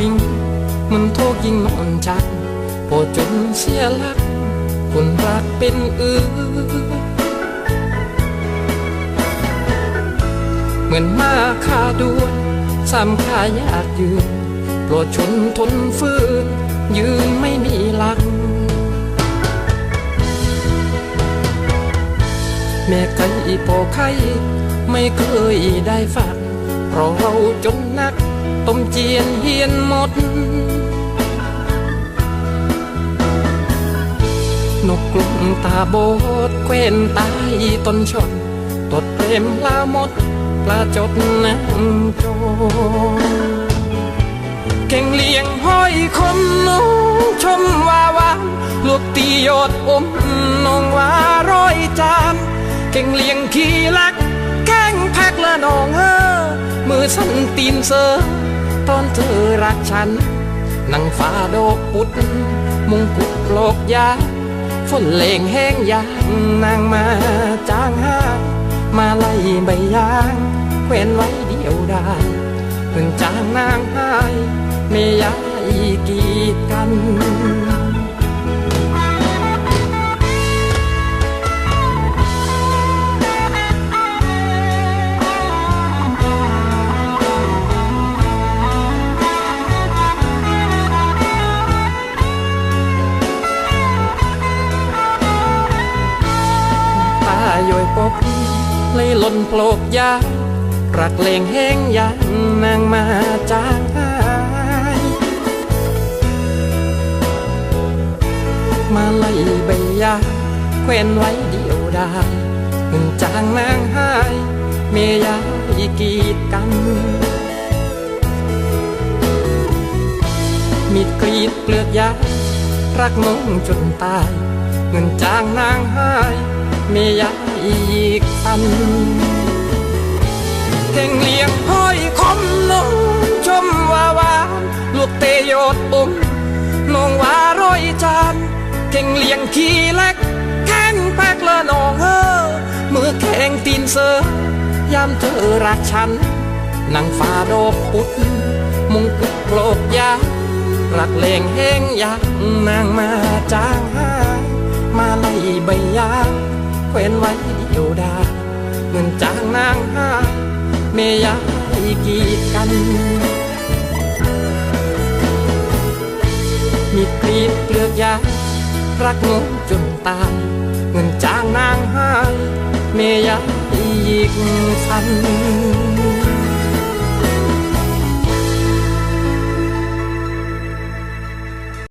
ลิง มันโทกยิงนอนจักโปรดจนเสียลัก คนรักเป็นอื่นเหมือนมาคาดวนซ้ำค่ายากยืนโปรดชนทนฟื้น ยืนไม่มีหลัก แม่ไก่ปอไข่ไม่เคยได้ฟังเพราะเราจนนัก ต้มเจียนเฮียนหมด นกกลุ่มตาโบดเควนตายต้นชนตดเปรมลาหมดปลาจดนางโจเก่งเลี้ยงห้อยคมน้องชมวาวานลูกตียอดอมนองว่าร้อยจานเก่งเลี้ยงขี้ลักแข้งแพ็กละน้องเออมือสั่นตีนเซอ ตอนเธอรักฉันนั่งฟ้าโดกปุดมุงกุฎโลกยาฝนเลงแห้งยางนางมาจางห้ามาไล่ใบยางแขวนไว้เดียวได้เพิ่งจางนางหายไม่ยายกีดกัน โยยปกเลยหล่นโปลกยารักเลงแห้งยางนางมาจางมาไล่ใบยาแขวนไว้เดียวได้เงินจางนางหายเมยายกีดกันมีดกรีดเปลือกยารักน้องจนตาย เงินจ้างนางหา มียาอีกอันเก่งเลี้ยงห้อยคมน้องชมว่าวานลูกเตยอดอมน้องว่าร้อยจานเก่งเลี้ยงขี้เล็กแข้งแปกละนองเออมือแข็งตีนเสือยามเธอรักฉันนั่งฟ้าดอกปุดมุงกุฎโลกยารักเลงแห้งยางนางมาจางหายมาไล่ใบยาง ว้นไว้เดียวดาเงินจากนางห้าเมยายกีดกัน มีกรีดเปลือกยารักงงจนตายเงินจางนางห้าเมยายอีกคัน